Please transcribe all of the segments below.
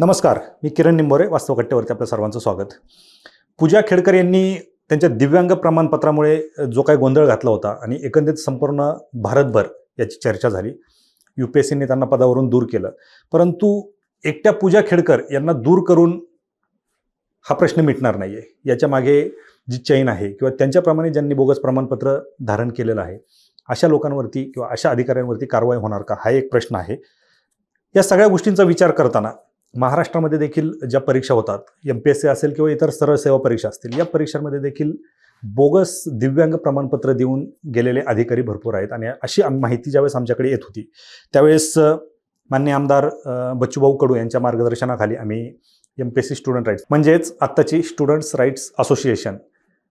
नमस्कार मी किरण निंबोरे वास्तवकट्ट्यावरती आपल्या सर्वांचं स्वागत. पूजा खेडकर यांनी त्यांच्या दिव्यांग प्रमाणपत्रामुळे जो काही गोंधळ घातला होता आणि एकंदरीत संपूर्ण भारतभर याची चर्चा झाली. यू पी एस सीने त्यांना पदावरून दूर केलं. परंतु एकट्या पूजा खेडकर यांना दूर करून हा प्रश्न मिटणार नाही आहे याच्या मागे जी चैन आहे किंवा त्यांच्याप्रमाणे ज्यांनी बोगस प्रमाणपत्र धारण केलेलं आहे अशा लोकांवरती किंवा अशा अधिकाऱ्यांवरती कारवाई होणार का? हा एक प्रश्न आहे. या सगळ्या गोष्टींचा विचार करताना महाराष्ट्रामध्ये देखील ज्या परीक्षा होतात एम पी एस सी असेल किंवा इतर सरळ सेवा परीक्षा असतील या परीक्षांमध्ये देखील बोगस दिव्यांग प्रमाणपत्र देऊन गेलेले अधिकारी भरपूर आहेत आणि अशी माहिती ज्यावेळेस आमच्याकडे येत होती त्यावेळेस मान्य आमदार बच्चूभाऊ कडू यांच्या मार्गदर्शनाखाली आम्ही M P S C student rights म्हणजेच आत्ताची स्टुडंट्स राईट्स असोसिएशन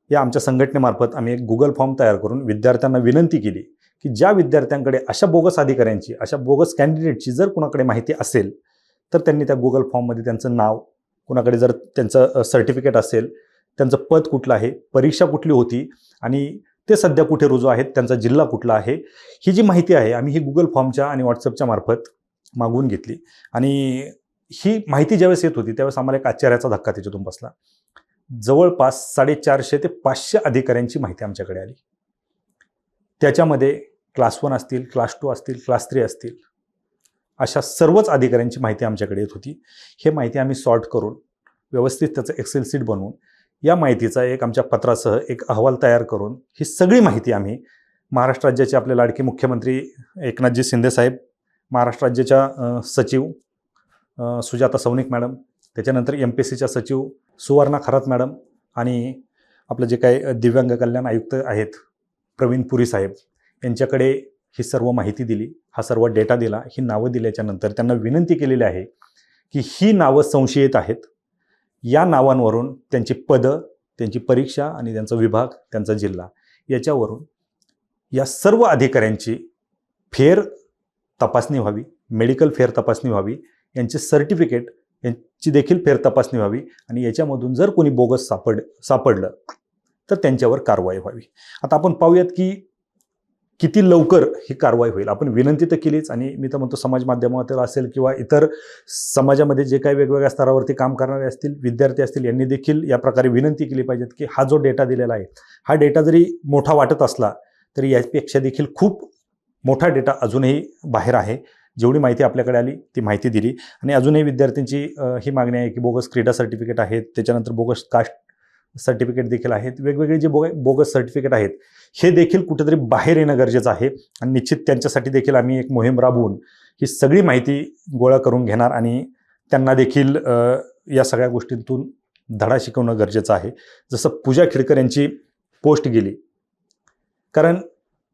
या आमच्या संघटनेमार्फत आम्ही एक गुगल फॉर्म तयार करून विद्यार्थ्यांना विनंती केली की ज्या विद्यार्थ्यांकडे अशा बोगस अधिकाऱ्यांची अशा बोगस कॅन्डिडेटची जर कुणाकडे माहिती असेल तर त्यांनी त्या गुगल फॉर्ममध्ये त्यांचं नाव कुणाकडे जर त्यांचं सर्टिफिकेट असेल त्यांचं पद कुठलं आहे परीक्षा कुठली होती आणि ते सध्या कुठे रुजू आहेत त्यांचा जिल्हा कुठला आहे ही जी माहिती आहे आम्ही ही गुगल फॉर्मच्या आणि व्हॉट्सअपच्या मार्फत मागवून घेतली. आणि ही माहिती ज्यावेळेस येत होती त्यावेळेस आम्हाला एक आश्चर्याचा धक्का त्याच्यातून बसला. जवळपास साडेचारशे ते पाचशे अधिकाऱ्यांची माहिती आमच्याकडे आली. त्याच्यामध्ये क्लास वन असतील क्लास टू असतील क्लास थ्री असतील अशा सर्वच अधिकाऱ्यांची माहिती आमच्याकडे येत होती. हे माहिती आम्ही सॉर्ट करून व्यवस्थित त्याचं एक्सेल सीट बनवून या माहितीचा एक आमच्या पत्रासह एक अहवाल तयार करून ही सगळी माहिती आम्ही महाराष्ट्र राज्याचे आपले लाडके मुख्यमंत्री एकनाथजी शिंदेसाहेब महाराष्ट्र राज्याच्या सचिव सुजाता सौनिक मॅडम त्याच्यानंतर एम पी एस सीच्या सचिव सुवर्णा खरात मॅडम आणि आपलं जे काही दिव्यांग कल्याण आयुक्त आहेत प्रवीण पुरी साहेब यांच्याकडे ही सर्व माहिती दिली हा सर्व डेटा दिला ही नावं दिल्याच्या नंतर त्यांना विनंती केलेली आहे की ही नावं संशयित आहेत. या नावांवरून त्यांची पदं त्यांची परीक्षा आणि त्यांचा विभाग त्यांचा जिल्हा याच्यावरून या सर्व अधिकाऱ्यांची फेर तपासणी व्हावी मेडिकल फेर तपासणी व्हावी यांचे सर्टिफिकेट यांची देखील फेर तपासणी व्हावी आणि याच्यामधून जर कोणी बोगस सापड सापडलं तर त्यांच्यावर कारवाई व्हावी. आता आपण पाहूयात की किती लवकर ही कारवाई होईल? आपण विनंती तर केलीच आणि मी तर म्हणतो समाज माध्यमातील असेल किंवा इतर समाजामध्ये जे काही वेगवेगळ्या स्तरावरती काम करणारे असतील विद्यार्थी असतील यांनी देखील या प्रकारे विनंती केली पाहिजेत की हा जो डेटा दिलेला आहे हा डेटा जरी मोठा वाटत असला तरी यापेक्षा देखील खूप मोठा डेटा अजूनही बाहेर आहे. जेवढी माहिती आपल्याकडे आली ती माहिती दिली. आणि अजूनही विद्यार्थ्यांची ही मागणी आहे की बोगस क्रीडा सर्टिफिकेट आहेत. त्याच्यानंतर बोगस कास्ट सर्टिफिकेट देखील आहेत. वेगवेगळे जे बोग बोगस सर्टिफिकेट आहेत हे देखील कुठेतरी बाहेर येणं गरजेचं आहे. आणि निश्चित त्यांच्यासाठी देखील आम्ही एक मोहीम राबवून ही सगळी माहिती गोळा करून घेणार आणि त्यांना देखील या सगळ्या गोष्टींतून धडा शिकवणं गरजेचं आहे. जसं पूजा खिडकर यांची पोस्ट गेली. कारण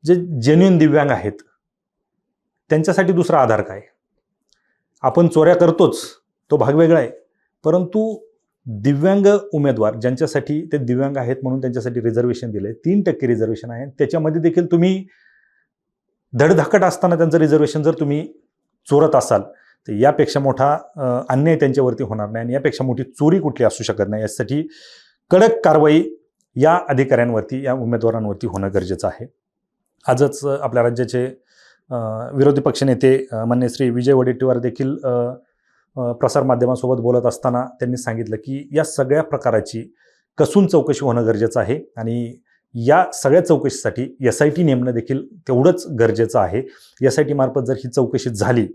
जे जेन्युन दिव्यांग आहेत त्यांच्यासाठी दुसरा आधार काय? आपण चोऱ्या करतोच तो भाग वेगळा आहे. परंतु दिव्यांग उमेदवार ज्यांच्यासाठी ते दिव्यांग आहेत म्हणून त्यांच्यासाठी रिझर्वेशन दिले तीन टक्के रिझर्वेशन आहे. त्याच्यामध्ये देखील तुम्ही धडधाकट असताना त्यांचं रिझर्वेशन जर तुम्ही चोरत असाल तर यापेक्षा मोठा अन्याय त्यांच्यावरती होणार नाही आणि यापेक्षा मोठी चोरी कुठली असू शकत नाही. यासाठी कडक कारवाई या अधिकाऱ्यांवरती या उमेदवारांवरती होणं गरजेचं आहे. आजच आपल्या राज्याचे विरोधी पक्षनेते मान्य श्री विजय वडेट्टीवार देखील प्रसारमाध्यमांसोबत बोलत असताना त्यांनी सांगितलं की या सगळ्या प्रकाराची कसून चौकशी होणं गरजेचं आहे आणि या सगळ्या चौकशीसाठी एस आय टी नेमणं देखील तेवढंच गरजेचं आहे. एस आय टी मार्फत जर ही चौकशी झाली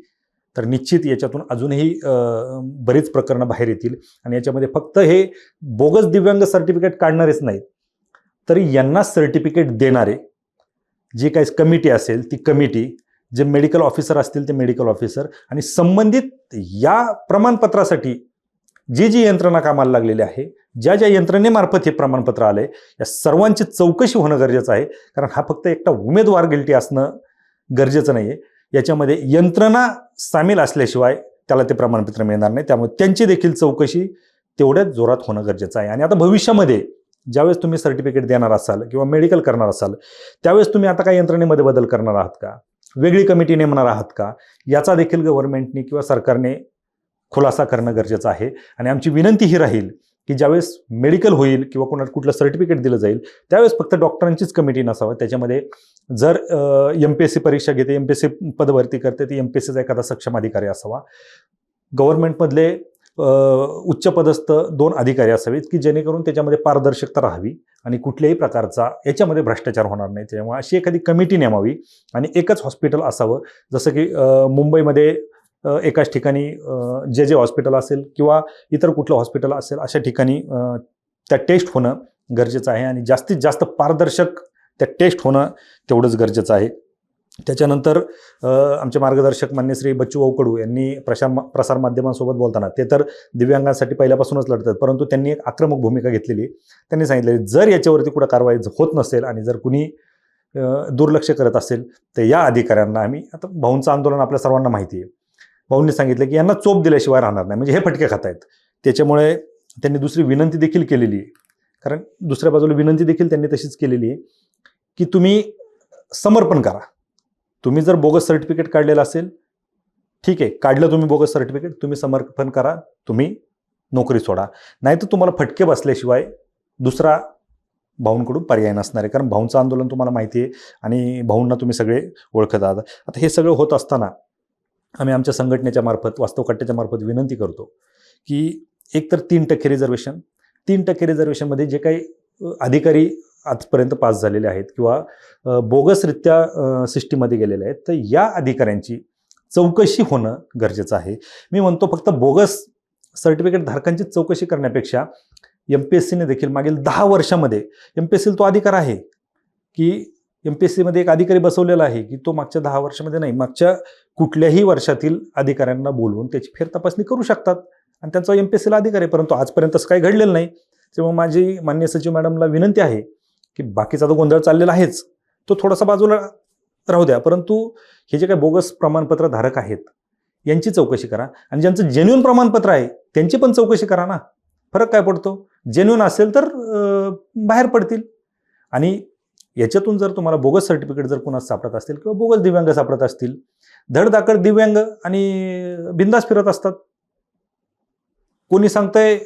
तर निश्चित याच्यातून अजूनही बरीच प्रकरणं बाहेर येतील आणि याच्यामध्ये फक्त हे बोगस दिव्यांग सर्टिफिकेट काढणारेच नाहीत तर यांना सर्टिफिकेट देणारे जी काही कमिटी असेल ती कमिटी जे मेडिकल ऑफिसर असतील ते मेडिकल ऑफिसर आणि संबंधित या प्रमाणपत्रासाठी जी जी यंत्रणा कामाला लागलेली आहे ज्या ज्या यंत्रणेमार्फत हे प्रमाणपत्र आलंय या सर्वांची चौकशी होणं गरजेचं आहे. कारण हा फक्त एकटा उमेदवार गिल्टी असणं गरजेचं नाही आहे याच्यामध्ये यंत्रणा सामील असल्याशिवाय त्याला ते प्रमाणपत्र मिळणार नाही. त्यामुळे त्यांची देखील चौकशी तेवढ्याच जोरात होणं गरजेचं आहे. आणि आता भविष्यामध्ये ज्यावेळेस तुम्ही सर्टिफिकेट देणार असाल किंवा मेडिकल करणार असाल त्यावेळेस तुम्ही आता काय यंत्रणेमध्ये बदल करणार आहात का? वेगळी कमिटी नेमणार आहात का? याचा देखील गव्हर्नमेंटने किंवा सरकारने खुलासा करणं गरजेचं आहे. आणि आमची विनंती ही राहील की ज्यावेळेस मेडिकल होईल किंवा कोणाला कुठलं सर्टिफिकेट दिलं जाईल त्यावेळेस फक्त डॉक्टरांचीच कमिटी नसावं. त्याच्यामध्ये जर एम पी एस सी परीक्षा घेते एम पी एस सी पदभरती करते ती एम पी एस सीचा एखादा सक्षम अधिकारी असावा. गव्हर्नमेंटमधले उच्चपदस्थ दोन अधिकारी असावेत की जेणेकरून त्याच्यामध्ये पारदर्शकता राहावी. आणि कुठल्याही प्रकारचा याच्यामध्ये भ्रष्टाचार होणार नाही. त्यामुळे अशी एखादी कमिटी नेमावी आणि एकच हॉस्पिटल असावं. जसं की मुंबईमध्ये एकाच ठिकाणी जे जे हॉस्पिटल असेल किंवा इतर कुठलं हॉस्पिटल असेल अशा ठिकाणी त्या टेस्ट होणं गरजेचं आहे. आणि जास्तीत जास्त पारदर्शक त्या टेस्ट होणं तेवढंच गरजेचं आहे. त्याच्यानंतर आमचे मार्गदर्शक मान्य श्री बच्चू औकडू यांनी प्रसार प्रसारमाध्यमांसोबत बोलताना ते तर दिव्यांगांसाठी पहिल्यापासूनच लढतात परंतु त्यांनी एक आक्रमक भूमिका घेतलेली. त्यांनी सांगितले जर याच्यावरती कुठं कारवाई होत नसेल आणि जर कुणी दुर्लक्ष करत असेल तर या अधिकाऱ्यांना आम्ही आता भाऊंचं आंदोलन आपल्या सर्वांना माहिती आहे भाऊंनी सांगितलं की यांना चोप दिल्याशिवाय राहणार नाही म्हणजे हे फटके खात आहेत त्याच्यामुळे त्यांनी दुसरी विनंती देखील केलेली आहे. कारण दुसऱ्या बाजूला विनंती देखील त्यांनी तशीच केलेली आहे की तुम्ही समर्पण करा. तुम्ही जर बोगस सर्टिफिकेट काढलेलं असेल ठीक आहे काढलं तुम्ही बोगस सर्टिफिकेट तुम्ही समर्पण करा तुम्ही नोकरी सोडा. नाही तर तुम्हाला फटके बसल्याशिवाय दुसरा भाऊंकडून पर्याय नसणार आहे कारण भाऊंचं आंदोलन तुम्हाला माहिती आहे आणि भाऊंना तुम्ही सगळे ओळखत आहात. आता हे सगळं होत असताना आम्ही आमच्या संघटनेच्या मार्फत वास्तव कट्ट्याच्या मार्फत विनंती करतो की एकतर तीन टक्के रिझर्वेशन तीन टक्के रिझर्वेशनमध्ये जे काही अधिकारी आजपर्यंत पास झालेले आहेत किंवा बोगसरित्या सिस्टीममध्ये गेलेले आहेत तर या अधिकाऱ्यांची चौकशी होणं गरजेचं आहे. मी म्हणतो फक्त बोगस सर्टिफिकेट धारकांची चौकशी करण्यापेक्षा एम पी एस सीने देखील मागील दहा वर्षामध्ये एम पी एस सीला तो अधिकार आहे की एम पी एस सीमध्ये एक अधिकारी बसवलेला आहे की तो मागच्या दहा वर्षामध्ये नाही मागच्या कुठल्याही वर्षातील अधिकाऱ्यांना बोलवून त्याची फेर तपासणी करू शकतात आणि त्यांचा एम पी एस सीला अधिकार आहे परंतु आजपर्यंत असं काही घडलेलं नाही. तेव्हा माझी मान्य सचिव मॅडमला विनंती आहे की बाकीचा तो गोंधळ चाललेला आहेच तो थोडासा बाजूला राहू द्या. परंतु हे जे काही बोगस प्रमाणपत्र धारक आहेत यांची चौकशी करा. आणि ज्यांचं जेन्युन प्रमाणपत्र आहे त्यांची पण चौकशी करा ना. फरक काय पडतो? जेन्युन असेल तर बाहेर पडतील. आणि याच्यातून जर तुम्हाला बोगस सर्टिफिकेट जर कुणास सापडत असतील किंवा बोगस दिव्यांग सापडत असतील धडधाकड दिव्यांग आणि बिंदास फिरत असतात. कोणी सांगतंय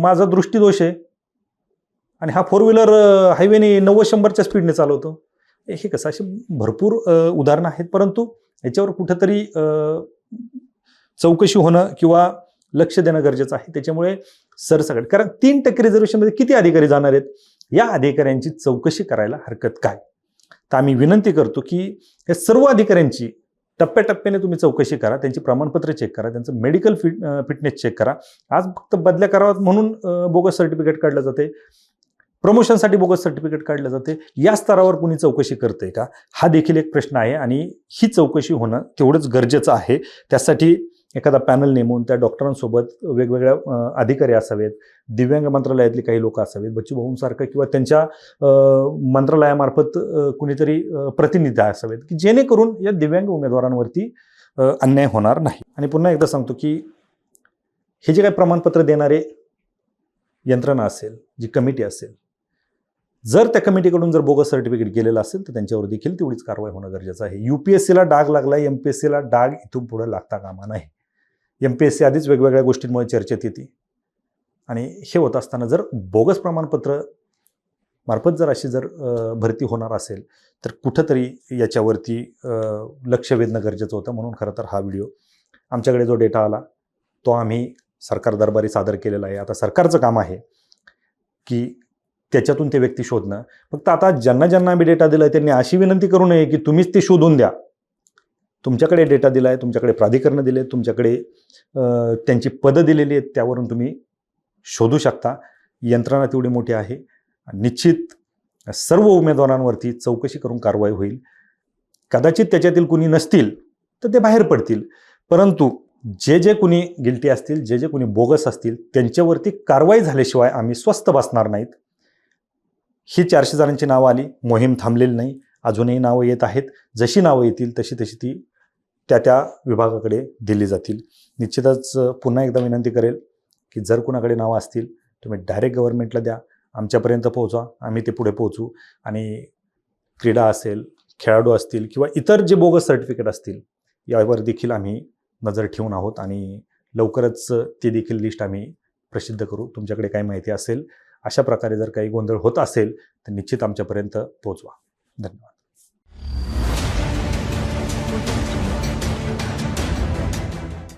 माझा दृष्टीदोष आहे आणि हा फोर व्हीलर हायवेने नव्वद शंभरच्या स्पीडने चालवतो. हे कसं अशी भरपूर उदाहरणं आहेत परंतु याच्यावर कुठंतरी चौकशी होणं किंवा लक्ष देणं गरजेचं आहे. त्याच्यामुळे सरसकट कारण तीन टक्के रिझर्वेशनमध्ये किती अधिकारी जाणार आहेत? या अधिकाऱ्यांची चौकशी करायला हरकत काय? तर आम्ही विनंती करतो की या सर्व अधिकाऱ्यांची टप्प्याटप्प्याने तुम्ही चौकशी करा त्यांची प्रमाणपत्र चेक करा त्यांचं मेडिकल फिट फिटनेस चेक करा. आज फक्त बदल्या कराव्यात म्हणून बोगस सर्टिफिकेट काढलं जाते प्रमोशनसाठी बोगस सर्टिफिकेट काढलं जाते. या स्तरावर कुणी चौकशी करते का? हा देखील एक प्रश्न आहे आणि ही चौकशी होणं तेवढंच गरजेचं आहे. त्यासाठी एखादा पॅनल नेमून त्या डॉक्टरांसोबत वेगवेगळ्या अधिकारी असावेत दिव्यांग मंत्रालयातले काही लोक असावेत बच्चू भाऊंसारखं किंवा त्यांच्या मंत्रालयामार्फत कुणीतरी प्रतिनिधी असावेत की जेणेकरून या दिव्यांग उमेदवारांवरती अन्याय होणार नाही. आणि पुन्हा एकदा सांगतो की हे जे काही प्रमाणपत्र देणारे यंत्रणा असेल जी कमिटी असेल जर त्या कमिटीकडून जर बोगस सर्टिफिकेट गेलेलं असेल तर त्यांच्यावर देखील तेवढीच कारवाई होणं गरजेचं आहे. यू पी एस सीला डाग लागला एम पी एस सीला डाग इथून पुढे लागता कामा नाही एम पी एस सी आधीच वेगवेगळ्या गोष्टींमुळे चर्चेत येते. आणि हे होत असताना जर बोगस प्रमाणपत्र मार्फत जर अशी जर भरती होणार असेल तर कुठंतरी याच्यावरती लक्ष वेधणं गरजेचं होतं. म्हणून खरं तर हा व्हिडिओ आमच्याकडे जो डेटा आला तो आम्ही सरकार दरबारी सादर केलेला आहे. आता सरकारचं काम आहे की त्याच्यातून ते व्यक्ती शोधणं. फक्त आता ज्यांना ज्यांना आम्ही डेटा दिला आहे त्यांनी अशी विनंती करू नये की तुम्हीच ते शोधून द्या. तुमच्याकडे डेटा दिला आहे तुमच्याकडे प्राधिकरणं दिले तुमच्याकडे त्यांची पदं दिलेली आहेत त्यावरून तुम्ही शोधू शकता. यंत्रणा तेवढी मोठी आहे. निश्चित सर्व उमेदवारांवरती चौकशी करून कारवाई होईल. कदाचित त्याच्यातील कुणी नसतील तर ते बाहेर पडतील. परंतु जे जे कुणी गिल्टी असतील जे जे कुणी बोगस असतील त्यांच्यावरती कारवाई झाल्याशिवाय आम्ही स्वस्त बसणार नाहीत. ही चारशे जणांची नावं आली. मोहीम थांबलेली नाही. अजूनही नावं येत आहेत. जशी नावं येतील तशी तशी ती त्या त्या विभागाकडे दिली जातील. निश्चितच पुन्हा एकदा विनंती करेल की जर कुणाकडे नावं असतील तुम्ही डायरेक्ट गव्हर्नमेंटला द्या. आमच्यापर्यंत पोहोचा आम्ही ते पुढे पोहोचू. आणि क्रीडा असेल खेळाडू असतील किंवा इतर जे बोगस सर्टिफिकेट असतील यावर देखील आम्ही नजर ठेवून आहोत. आणि लवकरच ती देखील लिस्ट आम्ही प्रसिद्ध करू. तुमच्याकडे काही माहिती असेल अशा प्रकारे जर काही गोंधळ होत असेल तर निश्चित आमच्यापर्यंत पोहोचवा. धन्यवाद.